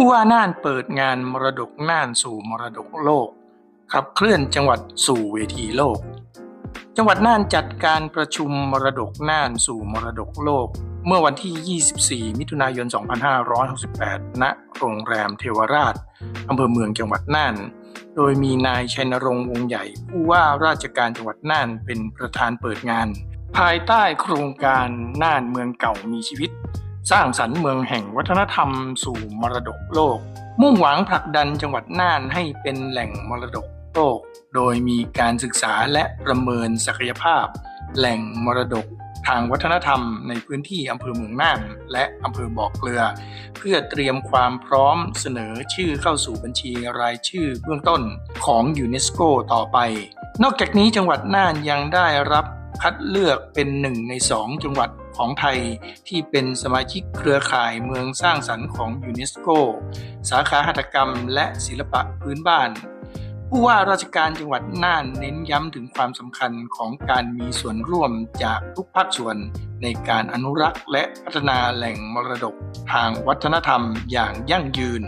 ู้ว่าน่านเปิดงานมรดกน่านสู่มรดกโลก ขับเคลื่อนจังหวัดสู่เวทีโลก จังหวัดน่านจัดการประชุมมรดกน่านสู่มรดกโลก เมื่อวันที่ 24 มิถุนายน 2568 ณ โรงแรมเทวราชอำเภอเมืองจังหวัดน่าน โดยมีนายชัยนรงค์วงใหญ่ ผู้ว่าราชการจังหวัดน่านเป็นประธานเปิดงาน ภายใต้โครงการน่านเมืองเก่ามีชีวิต สร้างสรรค์เมืองแห่งวัฒนธรรมสู่มรดกโลก มุ่งหวังผลักดันจังหวัดน่านให้เป็นแหล่งมรดกโลก โดยมีการศึกษาและประเมินศักยภาพ แหล่งมรดกทางวัฒนธรรมในพื้นที่อำเภอเมืองน่านและอำเภอบ่อเกลือ เพื่อเตรียมความพร้อมเสนอชื่อเข้าสู่บัญชีรายชื่อเบื้องต้นของยูเนสโกต่อไป นอกจากนี้จังหวัดน่านยังได้รับ คัดเลือกเป็นหนึ่งในสองจังหวัดของไทยที่เป็นสมาชิกเครือข่ายเมืองสร้างสรรค์ของยูเนสโก สาขาหัตถกรรมและศิลปะพื้นบ้าน ผู้ว่าราชการจังหวัดน่านเน้นย้ำถึงความสำคัญของการมีส่วนร่วมจากทุกภาคส่วนในการอนุรักษ์และพัฒนาแหล่งมรดกทางวัฒนธรรมอย่างยั่งยืน